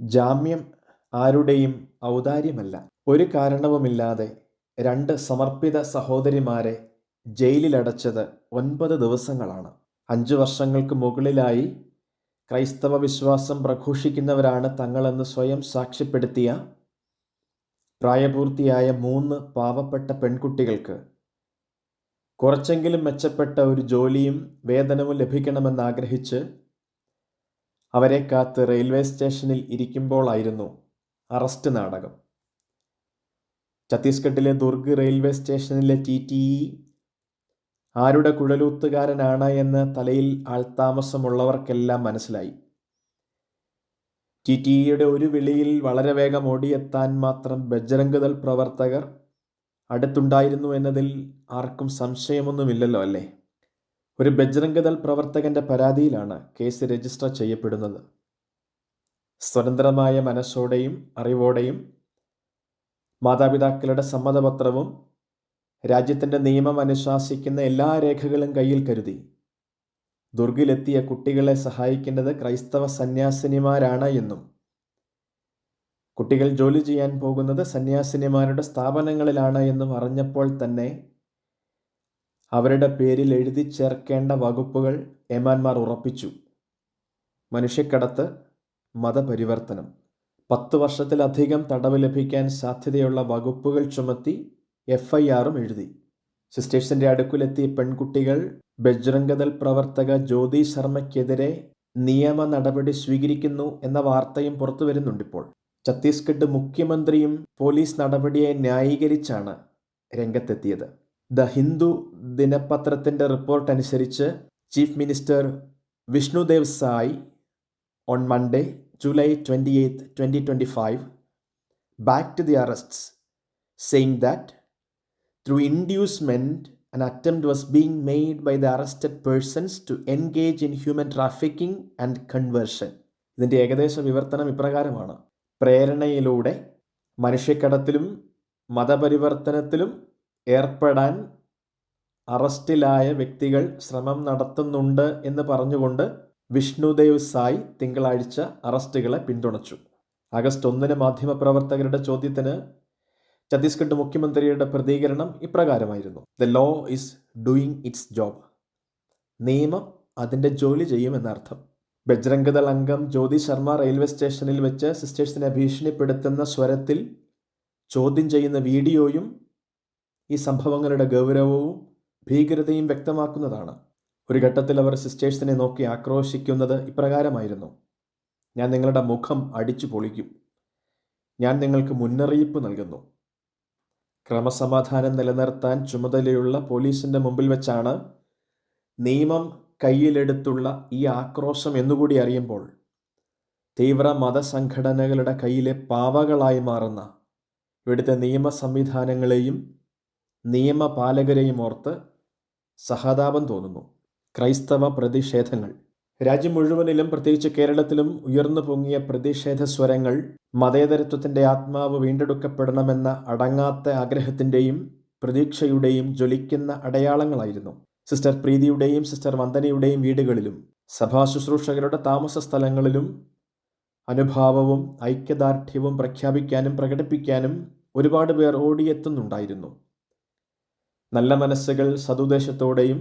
ജാമ്യം ആരുടെയും ഔദാര്യമല്ല. ഒരു കാരണവുമില്ലാതെ രണ്ട് സമർപ്പിത സഹോദരിമാരെ ജയിലിലടച്ചത് ഒൻപത് ദിവസങ്ങളാണ്. അഞ്ചു വർഷങ്ങൾക്ക് മുകളിലായി ക്രൈസ്തവ വിശ്വാസം പ്രഘോഷിക്കുന്നവരാണ് തങ്ങളെന്ന് സ്വയം സാക്ഷ്യപ്പെടുത്തിയ പ്രായപൂർത്തിയായ മൂന്ന് പാവപ്പെട്ട പെൺകുട്ടികൾക്ക് കുറച്ചെങ്കിലും മെച്ചപ്പെട്ട ഒരു ജോലിയും വേതനവും ലഭിക്കണമെന്നാഗ്രഹിച്ച് അവരെ കാത്ത് റെയിൽവേ സ്റ്റേഷനിൽ ഇരിക്കുമ്പോളായിരുന്നു അറസ്റ്റ് നാടകം. ഛത്തീസ്ഗഡിലെ ദുർഗ് റെയിൽവേ സ്റ്റേഷനിലെ ടി. ടി. ഇ. ആരുടെ കുഴലൂത്തുകാരനാണ് എന്ന് തലയിൽ ആൾതാമസമുള്ളവർക്കെല്ലാം മനസ്സിലായി. ടി. ടി. ഇയുടെ ഒരു വിളിയിൽ വളരെ വേഗം ഓടിയെത്താൻ മാത്രം ബജ്രംഗദൾ പ്രവർത്തകർ അടുത്തുണ്ടായിരുന്നു എന്നതിൽ ആർക്കും സംശയമൊന്നുമില്ലല്ലോ അല്ലേ? ഒരു ബജ്രംഗദൾ പ്രവർത്തകന്റെ പരാതിയിലാണ് കേസ് രജിസ്റ്റർ ചെയ്യപ്പെടുന്നത്. സ്വതന്ത്രമായ മനസ്സോടെയും അറിവോടെയും മാതാപിതാക്കളുടെ സമ്മതപത്രവും രാജ്യത്തിന്റെ നിയമം അനുശാസിക്കുന്ന എല്ലാ രേഖകളും കയ്യിൽ കരുതി. ദുർഗിലെത്തിയ കുട്ടികളെ സഹായിക്കേണ്ടത് ക്രൈസ്തവ സന്യാസിനിമാരാണ് എന്നും കുട്ടികൾ ജോലി ചെയ്യാൻ പോകുന്നത് സന്യാസിനിമാരുടെ സ്ഥാപനങ്ങളിലാണ് എന്നും അറിഞ്ഞപ്പോൾ തന്നെ അവരുടെ പേരിൽ എഴുതി ചേർക്കേണ്ട വകുപ്പുകൾ ഏമാന്മാർ ഉറപ്പിച്ചു. മനുഷ്യക്കടത്ത് മതപരിവർത്തനം. പത്ത് വർഷത്തിലധികം തടവ് ലഭിക്കാൻ സാധ്യതയുള്ള വകുപ്പുകൾ ചുമത്തി എഫ് ഐ ആറും എഴുതി. സിസ്റ്റേഴ്സിന്റെ അടുക്കിലെത്തിയ പെൺകുട്ടികൾ ബജ്രംഗദൽ പ്രവർത്തക ജ്യോതി ശർമ്മയ്ക്കെതിരെ നിയമ നടപടി സ്വീകരിക്കുന്നു എന്ന വാർത്തയും പുറത്തു വരുന്നുണ്ടിപ്പോൾ. ഛത്തീസ്ഗഡ് മുഖ്യമന്ത്രിയും പോലീസ് നടപടിയെ ന്യായീകരിച്ചാണ് രംഗത്തെത്തിയത്. ദ ഹിന്ദു ദിനപത്രത്തിന്റെ റിപ്പോർട്ട് അനുസരിച്ച് chief minister Vishnudev Sai on Monday July twenty eighth twenty twenty five back to the arrests saying that through inducement an attempt was being made by the arrested persons to engage in human trafficking and conversion ഇതിന്റെ ഏകദേശ വിവർത്തനം ഇപ്രകാരമാണ്. പ്രേരണയിലൂടെ മനുഷ്യക്കടത്തിലും മതപരിവർത്തനത്തിലും ഏർപ്പെടാൻ അറസ്റ്റിലായ വ്യക്തികൾ ശ്രമം നടത്തുന്നുണ്ട് എന്ന് പറഞ്ഞുകൊണ്ട് വിഷ്ണുദേവ് സായ് തിങ്കളാഴ്ച അറസ്റ്റുകളെ പിന്തുണച്ചു. ആഗസ്റ്റ് ഒന്നിന് മാധ്യമപ്രവർത്തകരുടെ ചോദ്യത്തിന് ഛത്തീസ്ഗഡ് മുഖ്യമന്ത്രിയുടെ പ്രതികരണം ഇപ്രകാരമായിരുന്നു. The law is doing its job നിയമം അതിന്റെ ജോലി ചെയ്യുമെന്നർത്ഥം. ബജ്രംഗദൾ അംഗം ജ്യോതി ശർമ്മ റെയിൽവേ സ്റ്റേഷനിൽ വെച്ച് സിസ്റ്റേഴ്സിനെ ഭീഷണിപ്പെടുത്തുന്ന സ്വരത്തിൽ ചോദ്യം ചെയ്യുന്ന വീഡിയോയും ഈ സംഭവങ്ങളുടെ ഗൗരവവും ഭീകരതയും വ്യക്തമാക്കുന്നതാണ്. ഒരു ഘട്ടത്തിൽ അവർ സിസ്റ്റേഴ്സിനെ നോക്കി ആക്രോശിക്കുന്നത് ഇപ്രകാരമായിരുന്നു. ഞാൻ നിങ്ങളുടെ മുഖം അടിച്ചു പൊളിക്കും. ഞാൻ നിങ്ങൾക്ക് മുന്നറിയിപ്പ് നൽകുന്നു. ക്രമസമാധാനം നിലനിർത്താൻ ചുമതലയുള്ള പോലീസിന്റെ മുമ്പിൽ വെച്ചാണ് നിയമം കയ്യിലെടുത്തുള്ള ഈ ആക്രോശം എന്നുകൂടി അറിയുമ്പോൾ തീവ്ര മതസംഘടനകളുടെ കയ്യിലെ പാവകളായി മാറുന്ന ഇവിടുത്തെ നിയമ സംവിധാനങ്ങളെയും നിയമപാലകരെയും ഓർത്ത് സഹതാപം തോന്നുന്നു. ക്രൈസ്തവ പ്രതിഷേധങ്ങൾ. രാജ്യം മുഴുവനിലും പ്രത്യേകിച്ച് കേരളത്തിലും ഉയർന്നു പൊങ്ങിയ പ്രതിഷേധ സ്വരങ്ങൾ മതേതരത്വത്തിന്റെ ആത്മാവ് വീണ്ടെടുക്കപ്പെടണമെന്ന അടങ്ങാത്ത ആഗ്രഹത്തിന്റെയും പ്രതീക്ഷയുടെയും ജ്വലിക്കുന്ന അടയാളങ്ങളായിരുന്നു. സിസ്റ്റർ പ്രീതിയുടെയും സിസ്റ്റർ വന്ദനയുടെയും വീടുകളിലും സഭാ ശുശ്രൂഷകരുടെ താമസ സ്ഥലങ്ങളിലും അനുഭാവവും ഐക്യദാർഢ്യവും പ്രഖ്യാപിക്കാനും പ്രകടിപ്പിക്കാനും ഒരുപാട് പേർ ഓടിയെത്തുന്നുണ്ടായിരുന്നു. നല്ല മനസ്സുകൾ സതുദ്ദേശത്തോടെയും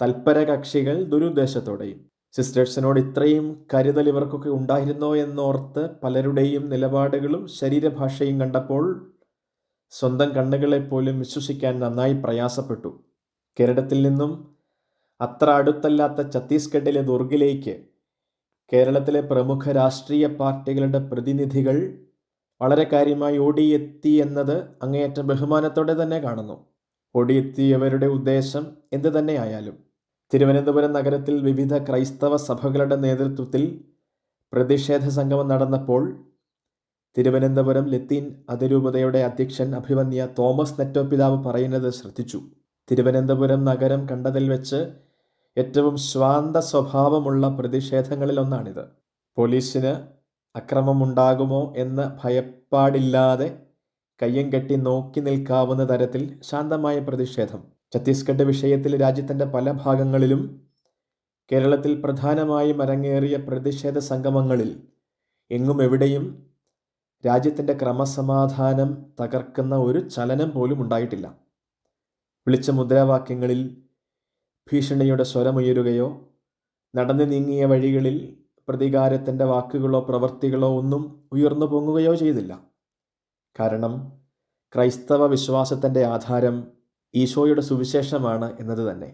തൽപര കക്ഷികൾ ദുരുദ്ദേശത്തോടെയും. സിസ്റ്റേഴ്സിനോട് ഇത്രയും കരുതൽ ഇവർക്കൊക്കെ ഉണ്ടായിരുന്നോ എന്നോർത്ത് പലരുടെയും നിലപാടുകളും ശരീരഭാഷയും കണ്ടപ്പോൾ സ്വന്തം കണ്ണുകളെപ്പോലും വിശ്വസിക്കാൻ നന്നായി പ്രയാസപ്പെട്ടു. കേരളത്തിൽ നിന്നും അത്ര അടുത്തല്ലാത്ത ഛത്തീസ്ഗഡിലെ ദുർഗിലേക്ക് കേരളത്തിലെ പ്രമുഖ രാഷ്ട്രീയ പാർട്ടികളുടെ പ്രതിനിധികൾ വളരെ കാര്യമായി ഓടിയെത്തി എന്നത് അങ്ങേയറ്റം ബഹുമാനത്തോടെ തന്നെ കാണുന്നു. ഓടിയെത്തിയവരുടെ ഉദ്ദേശം എന്തു തന്നെയായാലും തിരുവനന്തപുരം നഗരത്തിൽ വിവിധ ക്രൈസ്തവ സഭകളുടെ നേതൃത്വത്തിൽ പ്രതിഷേധ സംഗമം നടന്നപ്പോൾ തിരുവനന്തപുരം ലത്തീൻ അതിരൂപതയുടെ അധ്യക്ഷൻ അഭിമന്യ തോമസ് നെറ്റോപിതാവ് പറയുന്നത് ശ്രദ്ധിച്ചു. തിരുവനന്തപുരം നഗരം കണ്ടതിൽ വെച്ച് ഏറ്റവും ശ്വാന്ത സ്വഭാവമുള്ള പ്രതിഷേധങ്ങളിലൊന്നാണിത്. പോലീസിന് അക്രമമുണ്ടാകുമോ എന്ന ഭയപ്പാടില്ലാതെ കയ്യം കെട്ടി നോക്കി നിൽക്കാവുന്ന തരത്തിൽ ശാന്തമായ പ്രതിഷേധം. ഛത്തീസ്ഗഡ് വിഷയത്തിൽ രാജ്യത്തിന്റെ പല ഭാഗങ്ങളിലും കേരളത്തിൽ പ്രധാനമായും അരങ്ങേറിയ പ്രതിഷേധ സംഗമങ്ങളിൽ എങ്ങും എവിടെയും രാജ്യത്തിന്റെ ക്രമസമാധാനം തകർക്കുന്ന ഒരു ചലനം പോലും ഉണ്ടായിട്ടില്ല. വിളിച്ച മുദ്രാവാക്യങ്ങളിൽ ഭീഷണിയുടെ സ്വരമുയരുകയോ നടന്നു നീങ്ങിയ വഴികളിൽ പ്രതികാരത്തിന്റെ വാക്കുകളോ പ്രവൃത്തികളോ ഒന്നും ഉയർന്നു പൊങ്ങുകയോ ചെയ്തില്ല. കാരണം ക്രൈസ്തവ വിശ്വാസത്തിന്റെ ആധാരം ഈശോയുടെ സുവിശേഷമാണ് എന്നത് തന്നെ.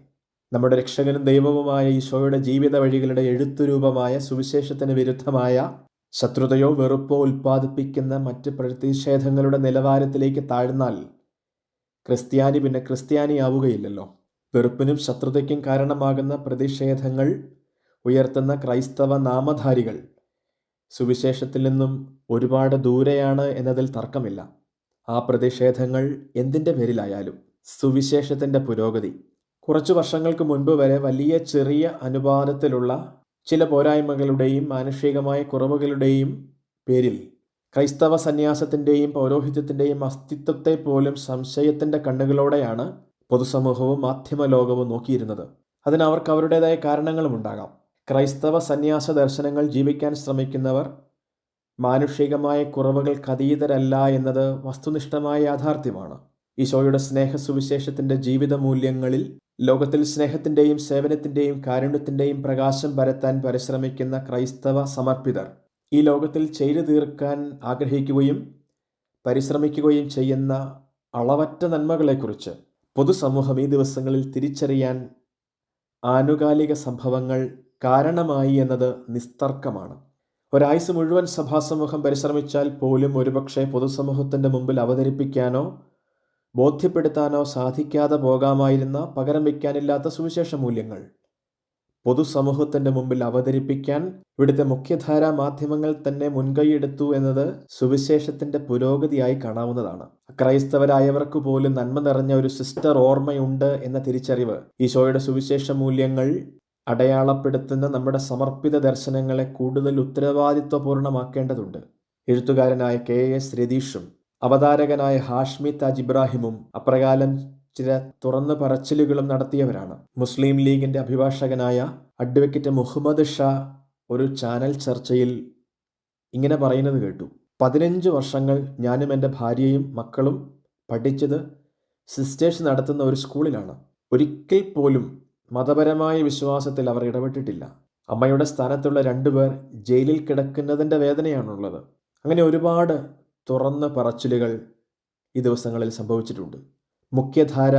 നമ്മുടെ രക്ഷകനും ദൈവവുമായ ഈശോയുടെ ജീവിത വഴികളുടെ എഴുത്തുരൂപമായ സുവിശേഷത്തിന് വിരുദ്ധമായ ശത്രുതയോ വെറുപ്പോ ഉൽപ്പാദിപ്പിക്കുന്ന മറ്റ് പ്രതിഷേധങ്ങളുടെ നിലവാരത്തിലേക്ക് താഴ്ന്നാൽ ക്രിസ്ത്യാനി പിന്നെ ക്രിസ്ത്യാനി ആവുകയില്ലല്ലോ. വെറുപ്പിനും ശത്രുതയ്ക്കും കാരണമാകുന്ന പ്രതിഷേധങ്ങൾ ഉയർത്തുന്ന ക്രൈസ്തവ നാമധാരികൾ സുവിശേഷത്തിൽ നിന്നും ഒരുപാട് ദൂരെയാണ് എന്നതിൽ തർക്കമില്ല. ആ പ്രതിഷേധങ്ങൾ എന്തിന്റെ പേരിലായാലും സുവിശേഷത്തിന്റെ പുരോഗതി. കുറച്ചു വർഷങ്ങൾക്ക് മുൻപ് വരെ വലിയ ചെറിയ അനുപാതത്തിലുള്ള ചില പോരായ്മകളുടെയും മാനുഷികമായ കുറവുകളുടെയും പേരിൽ ക്രൈസ്തവ സന്യാസത്തിന്റെയും പൗരോഹിത്യത്തിന്റെയും അസ്തിത്വത്തെ പോലും സംശയത്തിന്റെ കണ്ണുകളോടെയാണ് പൊതുസമൂഹവും മാധ്യമ ലോകവും നോക്കിയിരുന്നത്. അതിന് അവർക്ക് അവരുടേതായ കാരണങ്ങളുമുണ്ടാകാം ക്രൈസ്തവ സന്യാസ ദർശനങ്ങൾ ജീവിക്കാൻ ശ്രമിക്കുന്നവർ മാനുഷികമായ കുറവുകൾക്കതീതരല്ല എന്നത് വസ്തുനിഷ്ഠമായ യാഥാർത്ഥ്യമാണ്. ഈശോയുടെ സ്നേഹ സ്നേഹസുവിശേഷത്തിന്റെ ജീവിത മൂല്യങ്ങളിൽ ലോകത്തിൽ സ്നേഹത്തിന്റെയും സേവനത്തിന്റെയും കാരുണ്യത്തിന്റെയും പ്രകാശം പരത്താൻ പരിശ്രമിക്കുന്ന ക്രൈസ്തവ സമർപ്പിതർ ഈ ലോകത്തിൽ ചെയ്തു തീർക്കാൻ ആഗ്രഹിക്കുകയും പരിശ്രമിക്കുകയും ചെയ്യുന്ന അളവറ്റ നന്മകളെക്കുറിച്ച് പൊതുസമൂഹം ഈ ദിവസങ്ങളിൽ തിരിച്ചറിയാൻ ആനുകാലിക സംഭവങ്ങൾ കാരണമായി എന്നത് നിസ്തർക്കമാണ്. ഒരാഴ്ച മുഴുവൻ സഭാസമൂഹം പരിശ്രമിച്ചാൽ പോലും ഒരുപക്ഷെ പൊതുസമൂഹത്തിന്റെ മുമ്പിൽ അവതരിപ്പിക്കാനോ ബോധ്യപ്പെടുത്താനോ സാധിക്കാതെ പോകാമായിരുന്ന പകരം വയ്ക്കാനില്ലാത്ത സുവിശേഷ മൂല്യങ്ങൾ. പൊതുസമൂഹത്തിന്റെ മുമ്പിൽ അവതരിപ്പിക്കാൻ ഇവിടുത്തെ മുഖ്യധാരാ മാധ്യമങ്ങൾ തന്നെ മുൻകൈയെടുത്തു എന്നത് സുവിശേഷത്തിന്റെ പുരോഗതിയായി കാണാവുന്നതാണ്. ക്രൈസ്തവരായവർക്ക് പോലും നന്മ നിറഞ്ഞ ഒരു സിസ്റ്റർ ഓർമ്മയുണ്ട് എന്ന തിരിച്ചറിവ് ഈശോയുടെ സുവിശേഷ മൂല്യങ്ങൾ അടയാളപ്പെടുത്തുന്ന നമ്മുടെ സമർപ്പിത ദർശനങ്ങളെ കൂടുതൽ ഉത്തരവാദിത്വപൂർണമാക്കേണ്ടതുണ്ട്. എഴുത്തുകാരനായ കെ എസ് രതീഷും അവതാരകനായ ഹാഷ്മി താജ് ഇബ്രാഹിമും അപ്രകാരം ചില തുറന്നു പറച്ചിലുകളും നടത്തിയവരാണ്. മുസ്ലിം ലീഗിന്റെ അഭിഭാഷകനായ അഡ്വക്കേറ്റ് മുഹമ്മദ് ഷാ ഒരു ചാനൽ ചർച്ചയിൽ ഇങ്ങനെ പറയുന്നത് കേട്ടു. പതിനഞ്ച് വർഷങ്ങൾ ഞാനും എന്റെ ഭാര്യയും മക്കളും പഠിച്ചത് സിസ്റ്റേഴ്സ് നടത്തുന്ന ഒരു സ്കൂളിലാണ്. ഒരിക്കൽ പോലും മതപരമായ വിശ്വാസത്തിൽ അവർ ഇടപെട്ടിട്ടില്ല. അമ്മയുടെ സ്ഥാനത്തുള്ള രണ്ടുപേർ ജയിലിൽ കിടക്കുന്നതിന്റെ വേദനയാണുള്ളത്. അങ്ങനെ ഒരുപാട് തുറന്ന പറച്ചിലുകൾ ഈ ദിവസങ്ങളിൽ സംഭവിച്ചിട്ടുണ്ട്. മുഖ്യധാര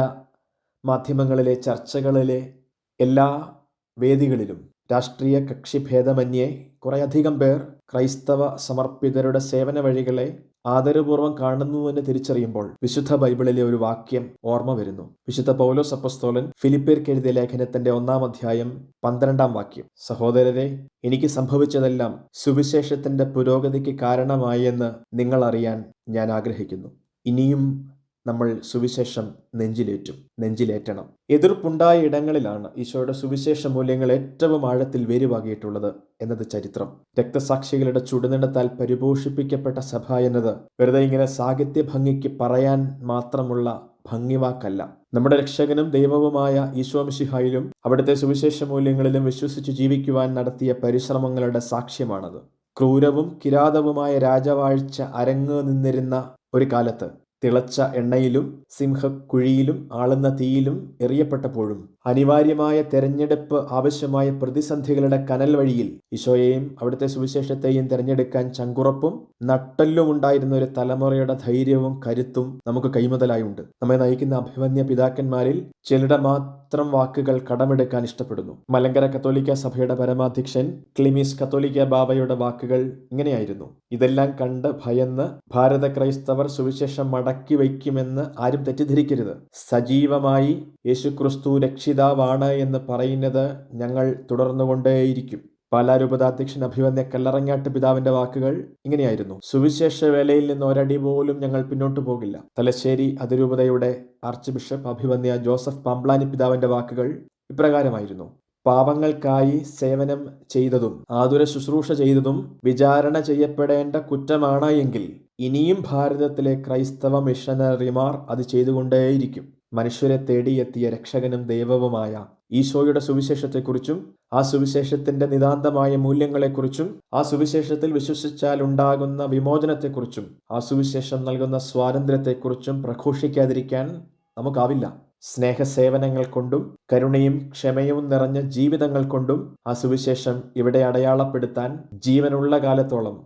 മാധ്യമങ്ങളിലെ ചർച്ചകളിലെ എല്ലാ വേദികളിലും രാഷ്ട്രീയ കക്ഷിഭേദമന്യേ കുറേയധികം പേർ ക്രൈസ്തവ സമർപ്പിതരുടെ സേവന വഴികളെ ആദരപൂർവം കാണുന്നുവെന്ന് തിരിച്ചറിയുമ്പോൾ വിശുദ്ധ ബൈബിളിലെ ഒരു വാക്യം ഓർമ്മ വരുന്നു. വിശുദ്ധ പൗലോസ് അപ്പസ്തോലൻ ഫിലിപ്പിയർക്ക് എഴുതിയ ലേഖനത്തിന്റെ ഒന്നാം അധ്യായം പന്ത്രണ്ടാം വാക്യം. സഹോദരരെ എനിക്ക് സംഭവിച്ചതെല്ലാം സുവിശേഷത്തിന്റെ പുരോഗതിക്ക് കാരണമായി എന്ന് നിങ്ങൾ അറിയാൻ ഞാൻ ആഗ്രഹിക്കുന്നു. ഇനിയും നമ്മൾ സുവിശേഷം നെഞ്ചിലേറ്റും നെഞ്ചിലേറ്റണം. എതിർപ്പുണ്ടായ ഇടങ്ങളിലാണ് ഈശോയുടെ സുവിശേഷ മൂല്യങ്ങൾ ഏറ്റവും ആഴത്തിൽ വേരുവാകിയിട്ടുള്ളത് എന്നത് ചരിത്രം. രക്തസാക്ഷികളുടെ ചുടുനിടത്താൽ പരിപോഷിപ്പിക്കപ്പെട്ട സഭ എന്നത് വെറുതെ ഇങ്ങനെ സാഹിത്യ ഭംഗിക്ക് പറയാൻ മാത്രമുള്ള ഭംഗിവാക്കല്ല. നമ്മുടെ രക്ഷകനും ദൈവവുമായ ഈശോമിഷിഹായിലും അവിടുത്തെ സുവിശേഷ മൂല്യങ്ങളിലും വിശ്വസിച്ച് ജീവിക്കുവാൻ നടത്തിയ പരിശ്രമങ്ങളുടെ സാക്ഷ്യമാണത്. ക്രൂരവും കിരാതവുമായ രാജവാഴ്ച അരങ്ങ് നിന്നിരുന്ന ഒരു കാലത്ത് തിളച്ച എണ്ണയിലും സിംഹക്കുഴിയിലും ആളുന്ന തീയിലും എറിയപ്പെട്ടപ്പോഴും അനിവാര്യമായ തെരഞ്ഞെടുപ്പ് ആവശ്യമായ പ്രതിസന്ധികളുടെ കനൽ വഴിയിൽ ഈശോയെയും അവിടുത്തെ സുവിശേഷത്തെയും തിരഞ്ഞെടുക്കാൻ ചങ്കുറപ്പും നട്ടല്ലും ഉണ്ടായിരുന്ന ഒരു തലമുറയുടെ ധൈര്യവും കരുത്തും നമുക്ക് കൈമുതലായുണ്ട്. നമ്മെ നയിക്കുന്ന അഭിമന്യ പിതാക്കന്മാരിൽ ചിലരുടെ മാത്രം വാക്കുകൾ കടമെടുക്കാൻ ഇഷ്ടപ്പെടുന്നു. മലങ്കര കത്തോലിക്ക സഭയുടെ പരമാധ്യക്ഷൻ ക്ലിമിസ് കത്തോലിക്ക ബാബയുടെ വാക്കുകൾ ഇങ്ങനെയായിരുന്നു. ഇതെല്ലാം കണ്ട് ഭയന്ന് ഭാരത ക്രൈസ്തവർ സുവിശേഷം മടക്കി വയ്ക്കുമെന്ന് ആരും തെറ്റിദ്ധരിക്കരുത്. സജീവമായി യേശുക്രിസ്തു രക്ഷിതാവാണ് എന്ന് പറയുന്നത് ഞങ്ങൾ തുടർന്നുകൊണ്ടേയിരിക്കും. പാലാരൂപതാധ്യക്ഷൻ അഭിവന്യ കല്ലറങ്ങാട്ട് പിതാവിന്റെ വാക്കുകൾ ഇങ്ങനെയായിരുന്നു. സുവിശേഷ വേലയിൽ നിന്ന് ഒരടി പോലും ഞങ്ങൾ പിന്നോട്ട് പോകില്ല. തലശ്ശേരി അതിരൂപതയുടെ ആർച്ച് ബിഷപ്പ് അഭിവന്യ ജോസഫ് പാംപ്ലാനി പിതാവിന്റെ വാക്കുകൾ ഇപ്രകാരമായിരുന്നു. പാവങ്ങൾക്കായി സേവനം ചെയ്തതും ആതുര ശുശ്രൂഷ ചെയ്തതും വിചാരണ ചെയ്യപ്പെടേണ്ട കുറ്റമാണ് എങ്കിൽ ഇനിയും ഭാരതത്തിലെ ക്രൈസ്തവ മിഷനറിമാർ അത് ചെയ്തുകൊണ്ടേയിരിക്കും. മനുഷ്യരെ തേടിയെത്തിയ രക്ഷകനും ദൈവവുമായ ഈശോയുടെ സുവിശേഷത്തെക്കുറിച്ചും ആ സുവിശേഷത്തിന്റെ നിതാന്തമായ മൂല്യങ്ങളെക്കുറിച്ചും ആ സുവിശേഷത്തിൽ വിശ്വസിച്ചാൽ ഉണ്ടാകുന്ന വിമോചനത്തെക്കുറിച്ചും ആ സുവിശേഷം നൽകുന്ന സ്വാതന്ത്ര്യത്തെക്കുറിച്ചും പ്രഘോഷിക്കാതിരിക്കാൻ നമുക്കാവില്ല. സ്നേഹസേവനങ്ങൾ കൊണ്ടും കരുണയും ക്ഷമയും നിറഞ്ഞ ജീവിതങ്ങൾ കൊണ്ടും ആ സുവിശേഷം ഇവിടെ അടയാളപ്പെടുത്താൻ ജീവനുള്ള കാലത്തോളം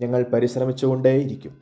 ഞങ്ങൾ പരിശ്രമിച്ചുകൊണ്ടേയിരിക്കും.